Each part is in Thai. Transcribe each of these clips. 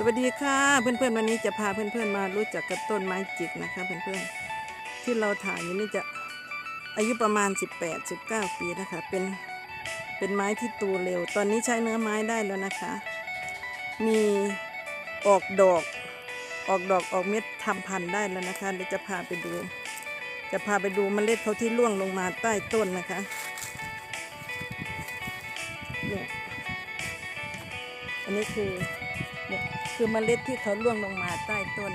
สวัสดีค่ะ เพื่อนๆวันนี้จะพาเพื่อนๆมารู้จักกับต้นไม้จิกนะคะเพื่อนๆที่เราถ่ายอยู่นี่จะอายุประมาณ 18-19 ปีนะคะ เป็นเป็นไม้ที่ตูเร็ว ตอนนี้ใช้เนื้อไม้ได้แล้วนะคะ มีออกดอกออกดอกออกเม็ดทำพันธุ์ได้แล้วนะคะเดี๋ยวจะพาไปดู จะพาไปดูเมล็ดเขาที่ร่วงลงมาใต้ต้นนะคะเนี่ยอันนี้คือเนี่ย คือเมล็ดที่เขาร่วงลงมาใต้ต้น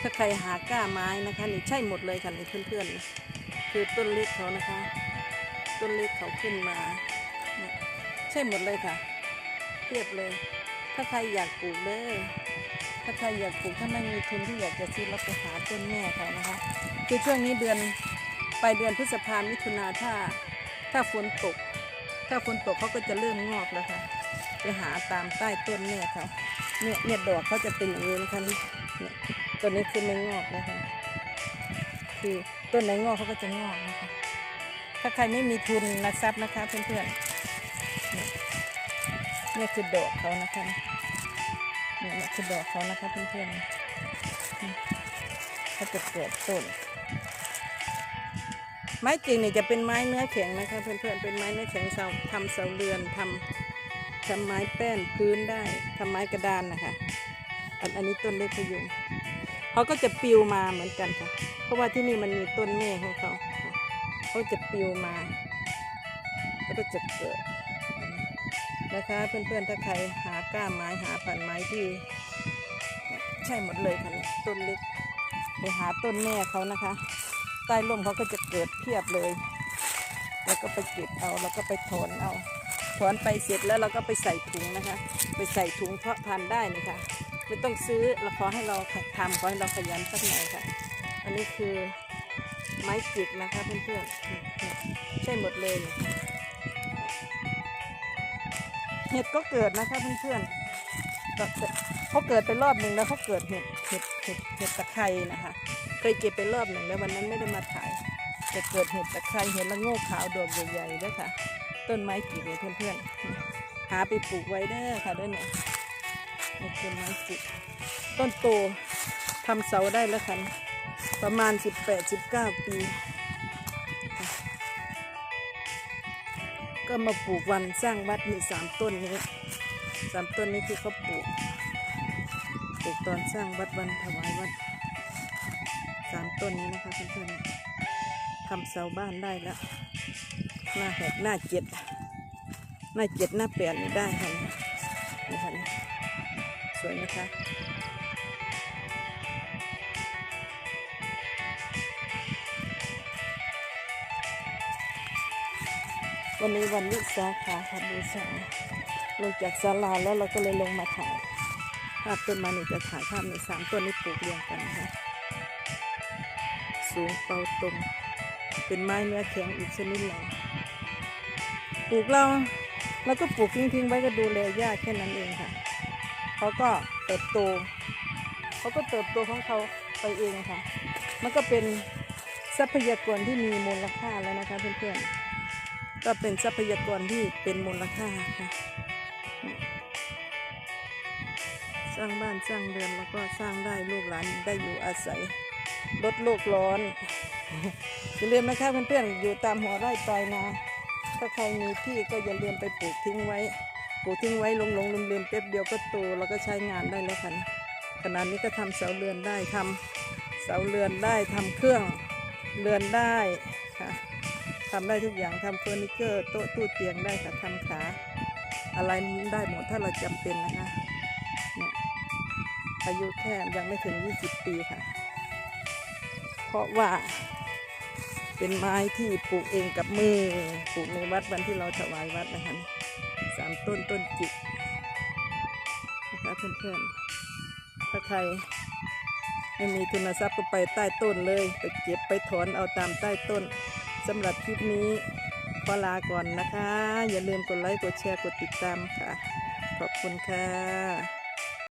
ถ้าใครหาก้าไม้นะคะนี่ใช่หมดเลยค่ะนี่เพื่อนๆคือต้นเล็กเขานะคะ ต้นเล็กเขาขึ้นมาใช่หมดเลยค่ะเทียบเลย ถ้าใครอยากปลูกเลยถ้าใครอยากปลูกถ้าไม่มีทุนที่อยากจะซื้อเราไปหาต้นแม่เขานะคะ คือช่วงนี้เดือนไปเดือนพฤษภามิถุนาถ้า ถ้าฝนตก ถ้าฝนตกเขาก็จะเริ่มงอกแล้วค่ะ ไปหาตามใต้ต้นแม่ยเขาเนี่ยเนี่ยดอกเขาจะเป็นอย่างนี้นะคะนี่เนี่ยต้นนี้คือไม่งอกนะคะ คือต้นไหนงอกเขาก็จะงอกนะคะ ถ้าใครไม่มีทุนนะทรัพย์นะคะเพื่อนๆเนี่ยเนี่ยคือดอกเขานะคะเนี่ยคือดอกเขานะคะเพื่อนๆอืมเขาจะเกิดต้นไม้จริงเนี่ยจะเป็นไม้เนื้อแข็งนะคะเพื่อนๆเป็นไม้เนื้อแข็งเสาทำเสาเรือนทำ ทำไม้แป้นพื้นได้ทำไม้กระดานนะคะ อันอันนี้ต้นเล็กพยุงเขาก็จะปิวมาเหมือนกันค่ะ เพราะว่าที่นี่มันมีต้นแม่ของเขาเขาจะปิวมา แล้วก็จะเกิดนะคะเพื่อนๆถ้าใครหาก้าไม้หาพันไม้ที่ ใช่หมดเลยค่ะเนี่ยต้นเล็กไปหาต้นแม่เขานะคะ ใต้ร่มเขาก็จะเกิดเพียบเลย แล้วก็ไปเก็บเอาแล้วก็ไปถอนเอาถอนไปเสร็จแล้วเราก็ไปใส่ถุงนะคะ ไปใส่ถุงเพาะพันธุ์ได้นะคะไม่ต้องซื้อเราขอให้เราทำขอให้เราขยันสักหน่อยค่ะ อันนี้คือไม้จิกนะคะเพื่อนๆใช่หมดเลยนะคะเห็ดก็เกิดนะคะเพื่อนๆเขาเกิดไปรอบหนึ่งแล้วเขาเกิดเห็ดเห็ดเห็ดเห็ดตะไคร้นะคะ เคยเก็บไปรอบหนึ่งแล้ววันนั้นไม่ได้มาถ่าย จะเกิดเห็ดตะไคร้เห็ดละโงกขาวดอกใหญ่ๆด้วยค่ะ ต้นไม้จิกเลยเพื่อนๆ หาไปปลูกไว้เด้อค่ะด้วยเนี่ยนี่ต้นไม้จิกต้นโตทำเสาได้แล้วค่ะประมาณ 18-19 ปี ก็มาปลูกวันสร้างวัดมีสามต้นนี้สามต้นนี้คือเขาปลูกปลูกตอนสร้างวัดวันถวายวัดสามต้นนี้นะคะเพื่อนๆ ทำเสาบ้านได้แล้วหน้าหกหน้าเจ็ดหน้าเจ็ดหน้าแปดนี่ได้ค่ะนี่ค่ะสวยนะคะวันนี้วันวิสาขาค่ะบูชาลงจากศาลาแล้วเราก็เลยลงมาถ่ายภาพต้นม้นี่จะถ่ายภาพในสามต้นนี้ปลูกเรียงกันนะคะสูงเปาตรง เป็นไม้เนื้อแข็งอีกชนิดหนึ่งปลูกเราแล้วก็ปลูกทิ้งๆไว้ก็ดูแลยากแค่นั้นเองค่ะเขาก็เติบโตเขาก็เติบโตของเขาไปเองค่ะ มันก็เป็นทรัพยากรที่มีมูลค่าแล้วนะคะเพื่อนๆ ก็เป็นทรัพยากรที่เป็นมูลค่าค่ะ สร้างบ้านสร้างเรือนแล้วก็สร้างได้ลูกหลานได้อยู่อาศัย ลดโลกร้อน อย่าลืมนะคะเพื่อนๆอยู่ตามหัวไร่ปลายนาถ้าใครมีที่ก็อย่าลืมไปปลูกทิ้งไว้ ปลูกทิ้งไว้ลงลงลืมๆแป๊บเดียวก็โตแล้วก็ใช้งานได้แล้วค่ะขณะนี้ก็ทำเสาเรือนได้ทำเสาเรือนได้ทำเครื่องเรือนได้ค่ะทำได้ทุกอย่างทำเฟอร์นิเจอร์โต๊ะตู้เตียงได้ค่ะทำขา อะไรได้หมดถ้าเราจำเป็นนะคะเนี่ยอายุแค่ยังไม่ถึง 20 ปีค่ะ เพราะว่า เป็นไม้ที่ปลูกเองกับมือปลูกในวัดวันที่เราถวายวัดนะคะสามต้นต้นจิกนะคะเพื่อนๆถ้าใครไม่มีทุนทรัพย์ก็ไปใต้ต้นเลยไปเก็บไปถอนเอาตามใต้ต้นสำหรับคลิปนี้ขอลาก่อนนะคะ อย่าลืมกดไลค์กดแชร์กดติดตามค่ะ ขอบคุณค่ะ